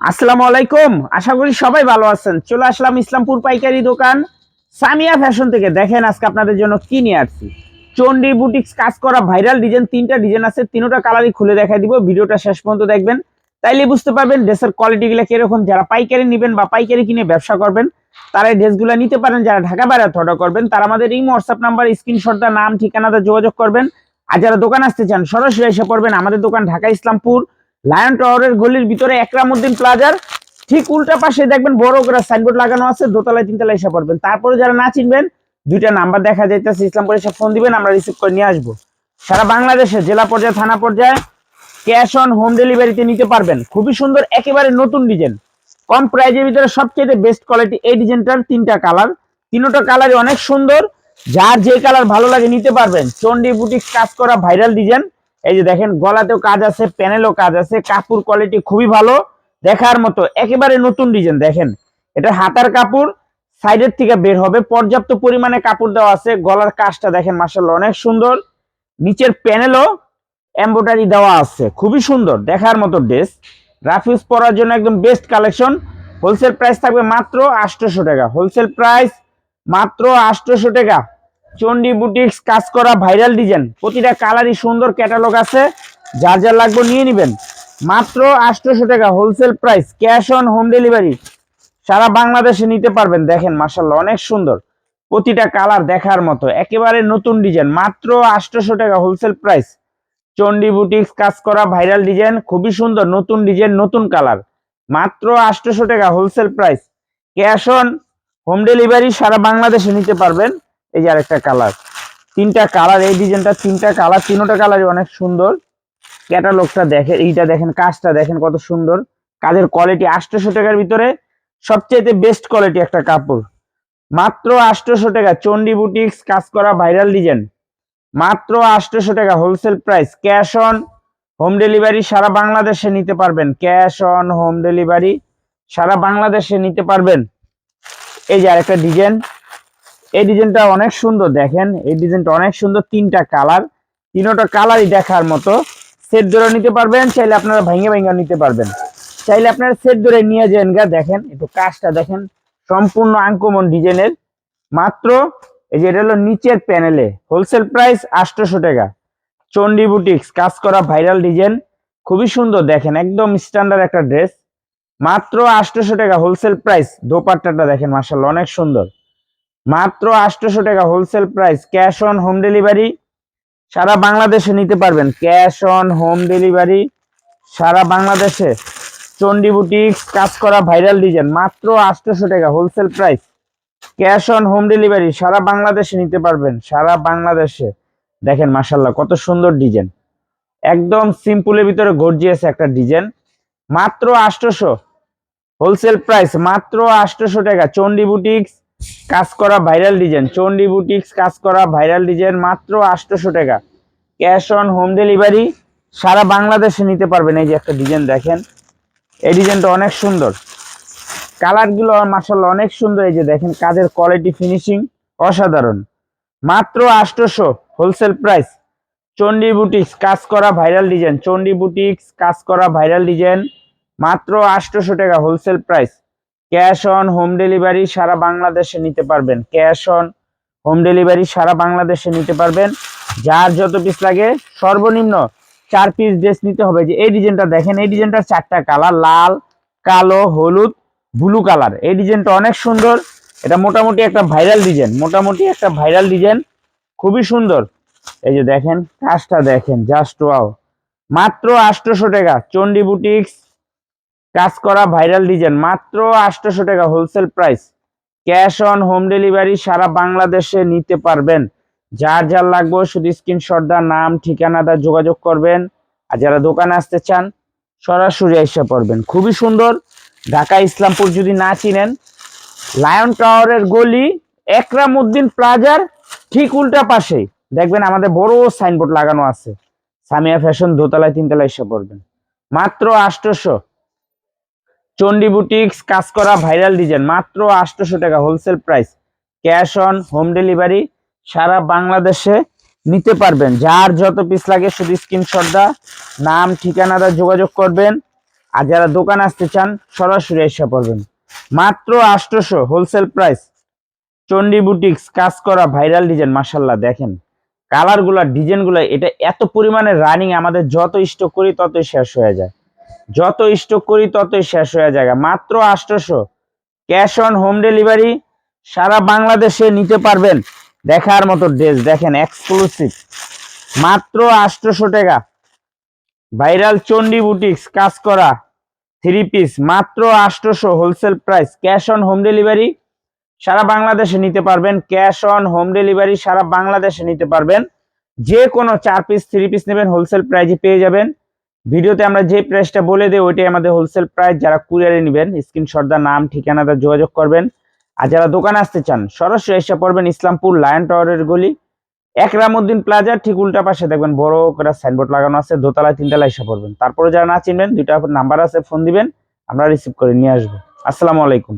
আসসালামু আলাইকুম। আশা করি সবাই ভালো আছেন। চলে আসলাম ইসলামপুর পাইকারি দোকান। সামিয়া ফ্যাশন থেকে দেখেন আজকে আপনাদের জন্য কি নিয়ে আসছি। চন্ডি বুটিক্স কাজ করা ভাইরাল ডিজাইন, তিনটা ডিজাইন আছে, তিনটা কালারই খুলে দেখা দিব, ভিডিওটা শেষ পর্যন্ত দেখবেন। তাইলে বুঝতে পারবেন ড্রেসের কোয়ালিটিগুলো কীরকম। যারা পাইকারি নেবেন বা পাইকারি কিনে ব্যবসা করবেন, তারা এই ড্রেসগুলো নিতে পারেন। যারা ঢাকা বাইরে অর্ডার করবেন, তারা আমাদের এই হোয়াটসঅ্যাপ নাম্বার স্ক্রিনশটটা নাম, ঠিকানাতে যোগাযোগ করবেন। আর যারা দোকান আসতে চান, সরাসরি এসে পড়বেন। আমাদের দোকান ঢাকা ইসলামপুর। লায়ন টাওয়ারের গলির ভিতরে একরামুদ্দিন প্লাজার ঠিক উল্টা পাশে দেখবেন বড় করে সাইনবোর্ড লাগানো আছে, দোতলায়, তিনতলায় এসে পড়বেন। তারপরে যারা না চিনবেন, দুইটা নাম্বার দেখা যাইতেছে, ইসলামপুরে এসে ফোন দিবেন, আমরা রিসিভ করে নিয়ে আসব। সারা বাংলাদেশে জেলা পর্যায়ে, থানা পর্যায়ে ক্যাশ অন হোম ডেলিভারিতে নিতে পারবেন। খুবই সুন্দর, একেবারে নতুন ডিজাইন কম প্রাইজের ভিতরে সবচেয়ে বেস্ট কোয়ালিটি এই ডিজাইনটার তিনটা কালার তিনটা কালারই অনেক সুন্দর। যার যে কালার ভালো লাগে নিতে পারবেন চন্ডি বুটিক্স কাজ করা ভাইরাল ডিজাইন এই যে দেখেন, গলাতেও কাজ আছে, প্যানেলও কাজ আছে, কাপড় কোয়ালিটি খুবই ভালো। দেখার মতো, একেবারে নতুন ডিজাইন দেখেন। এটা হাতার কাপড় সাইডের থেকে বের হবে। পর্যাপ্ত পরিমাণে কাপড় দেওয়া আছে, গলার কাজটা দেখেন মাসাল্লাহ অনেক সুন্দর। নিচের প্যানেলও এমব্রয়ডারি দেওয়া আছে, খুবই সুন্দর, দেখার মতো ড্রেস রাফিউজ পরার জন্য একদম বেস্ট কালেকশন হোলসেল প্রাইস থাকবে মাত্র আটশোশো টাকা। হোলসেল প্রাইস মাত্র আটশোশো টাকা। চন্ডি বুটিক্স কাজ করা ভাইরাল ডিজাইন। প্রতিটা কালারই সুন্দর ক্যাটালগ আছে। যার যার লাগবে নিয়ে নেবেন। মাত্র আটশোশো টাকা wholesale price, cash on home delivery. সারা বাংলাদেশে নিতে পারবেন, দেখেন মার্শাল্লাহ অনেক সুন্দর। প্রতিটা কালার দেখার মতো, একেবারে নতুন ডিজাইন, মাত্র আটশোশো টাকা হোলসেল প্রাইস। চন্ডি বুটিক্স কাজ করা ভাইরাল ডিজাইন, খুবই সুন্দর, নতুন ডিজাইন, নতুন কালার। মাত্র আটশোশো টাকা wholesale price. Cash on home delivery সারা বাংলাদেশে নিতে পারবেন। এই যে আরেকটা কালার তিনটা কালার এই ডিজাইনটা তিনটা কালার তিনটা কালারই অনেক সুন্দর। ক্যাটালগটা দেখেন, এইটা দেখেন, কাজটা দেখেন কত সুন্দর। কাজের কোয়ালিটি আটশোশো টাকার ভিতরে সবচেয়ে বেস্ট কোয়ালিটি একটা কাপড়। মাত্র আটশোশো টাকা চন্ডি বুটিক্স কাজ করা ভাইরাল ডিজাইন মাত্র আটশোশো টাকা wholesale price cash on home delivery সারা বাংলাদেশে নিতে পারবেন। ক্যাশ অন হোম ডেলিভারি সারা বাংলাদেশে নিতে পারবেন। এই যে আরেকটা ডিজাইন এই ডিজাইনটা অনেক সুন্দর, দেখেন। এই ডিজাইনটা অনেক সুন্দর, তিনটা কালার। তিনটা কালারই দেখার মতো। সেট ধরে নিতে পারবেন, চাইলে আপনারা ভেঙে ভেঙে নিতে পারবেন। চাইলে আপনারা সেট ধরে নিয়ে যান গা, দেখেন। একটু কাজটা দেখেন, সম্পূর্ণ আঙ্কমন ডিজাইনের। মাত্র, এই যে এটা হলো নিচের প্যানেলে, হোলসেল প্রাইস আটশোশো টাকা। চন্ডি বুটিক্স, কাজ করা ভাইরাল ডিজাইন। খুবই সুন্দর, দেখেন, একদম স্ট্যান্ডার্ড একটা ড্রেস। মাত্র আটশোশো টাকা হোলসেল প্রাইস, দোপাট্টাটা দেখেন মার্শাল্লাহ অনেক সুন্দর। মাত্র আটশোশো টাকা wholesale price cash on home delivery সারা বাংলাদেশে নিতে পারবেন। ক্যাশ অন হোম ডেলিভারি সারা বাংলাদেশে। চন্ডি কাজ করা ভাইরাল ডিজাইন মাত্র আটশোশো টাকা wholesale price cash on home delivery সারা বাংলাদেশে নিতে পারবেন। সারা বাংলাদেশে। দেখেন মাসাল্লাহ কত সুন্দর ডিজাইন একদম সিম্পলের ভিতরে গর্জিয়াস একটা ডিজাইন মাত্র আটশোশো হোলসেল প্রাইস মাত্র আটশোশো টাকা। চন্ডি বুটিক্স কাজ করা ভাইরাল ডিজাইন চন্ডি বুটিক্স কাজ করা ভাইরাল ডিজাইন মাত্র আটশোশো টাকা। ক্যাশ অন হোম ডেলিভারি সারা বাংলাদেশে নিতে পারবেন। এই যে একটা ডিজাইন দেখেন, এই ডিজাইনটা অনেক সুন্দর। কালারগুলো মাসাল্লাহ অনেক সুন্দর। এই যে দেখেন, কাজের কোয়ালিটি ফিনিশিং অসাধারণ। মাত্র আটশোশো হোলসেল প্রাইস চন্ডি বুটিক্স কাজ করা ভাইরাল ডিজাইন চন্ডি বুটিক্স কাজ করা ভাইরাল ডিজাইন মাত্র আটশোশো টাকা wholesale price cash on home delivery সারা বাংলাদেশে নিতে পারবেন। ক্যাশ অন হোম ডেলিভারি সারা বাংলাদেশে নিতে পারবেন। যার যত পিস লাগে, সর্বনিম্ন চার পিস ড্রেস নিতে হবে। যে এই ডিজাইনটা দেখেন, এই ডিজাইনটার চারটা কালার লাল, কালো, হলুদ ব্লু কালার এই ডিজাইনটা অনেক সুন্দর। এটা মোটামুটি একটা ভাইরাল ডিজাইন। মোটামুটি একটা ভাইরাল ডিজাইন। খুবই সুন্দর। এই যে দেখেন, কাজটা দেখেন জাস্ট ওয়াও মাত্র আটশোশো টাকা। চন্ডি বুটিক্স কাজ করা ভাইরাল ডিজাইন। মাত্র আটশোশো টাকা wholesale price cash on home delivery সারা বাংলাদেশে নিতে পারবেন। যার যার লাগবে শুধু স্ক্রিনশট দা নাম, ঠিকানা দা যোগাযোগ করবেন। আর যারা দোকানে আসতে চান, সরাসরি এসে পড়বেন। খুবই সুন্দর। ঢাকা ইসলামপুর যদি না চিনেন লায়ন টাওয়ারের গলি একরাম উদ্দিন প্লাজার ঠিক উল্টা পাশেই দেখবেন আমাদের বড় সাইনবোর্ড লাগানো আছে। সামিয়া ফ্যাশন দোতলায়, তিনতলায় এসে পড়বেন। মাত্র আটশোশো চন্ডি বুটিক্স, কাজ করা ভাইরাল ডিজাইন, মাত্র আটশোশো টাকা wholesale price. Cash on home delivery সারা বাংলাদেশে নিতে পারবেন। যার যত পিস লাগে শুধু স্ক্রিনশট দা, নাম, ঠিকানা দা যোগাযোগ করবেন। আর যারা দোকান আসতে চান, সরাসরি এসে পড়বেন। মাত্র আটশোশো হোলসেল প্রাইস। চন্ডী বুটিক্স, কাজ করা ভাইরাল ডিজাইন মাসাল্লাহ দেখেন। কালারগুলা ডিজাইনগুলা এটা এত পরিমাণে রানিং আমাদের যত স্টক করি ততই শেষ হয়ে যায়। যত স্টক করি ততই শেষ হয়ে যায়। মাত্র আটশোশো। ক্যাশ অন হোম ডেলিভারি সারা বাংলাদেশে নিতে পারবেন। দেখার মতো ড্রেস দেখেন এক্সক্লুসিভ মাত্র আটশোশো টাকা। ভাইরাল চন্ডী বুটিক্স কাজ করা। থ্রি পিস মাত্র আটশোশো wholesale price cash on home delivery সারা বাংলাদেশে নিতে পারবেন। ক্যাশ অন হোম ডেলিভারি সারা বাংলাদেশে নিতে পারবেন। যে কোনো চার পিস থ্রি পিস নেবেন হোলসেল প্রাইজে পেয়ে যাবেন। ভিডিওতে আমরা যে প্রাইসটা বলে দিই, ওইটাই আমাদের হোলসেল প্রাইস যারা কুরিয়ারে নেবেন স্ক্রিনশটদার নাম ঠিকানাটা যোগাযোগ করবেন। আর যারা দোকানে আসতে চান, সরাসরি এসে পড়বেন ইসলামপুর লায়ন টাওয়ারের গলি। একরামুদ্দিন প্লাজার ঠিক উল্টা পাশে দেখবেন বড় করে সাইনবোর্ড লাগানো আছে, দোতলায়, তিনতলায় এসে পড়বেন। তারপরে যারা না চিনবেন, দুইটা নাম্বার আছে ফোন দিবেন, আমরা রিসিভ করে নিয়ে আসব। আসসালামু আলাইকুম।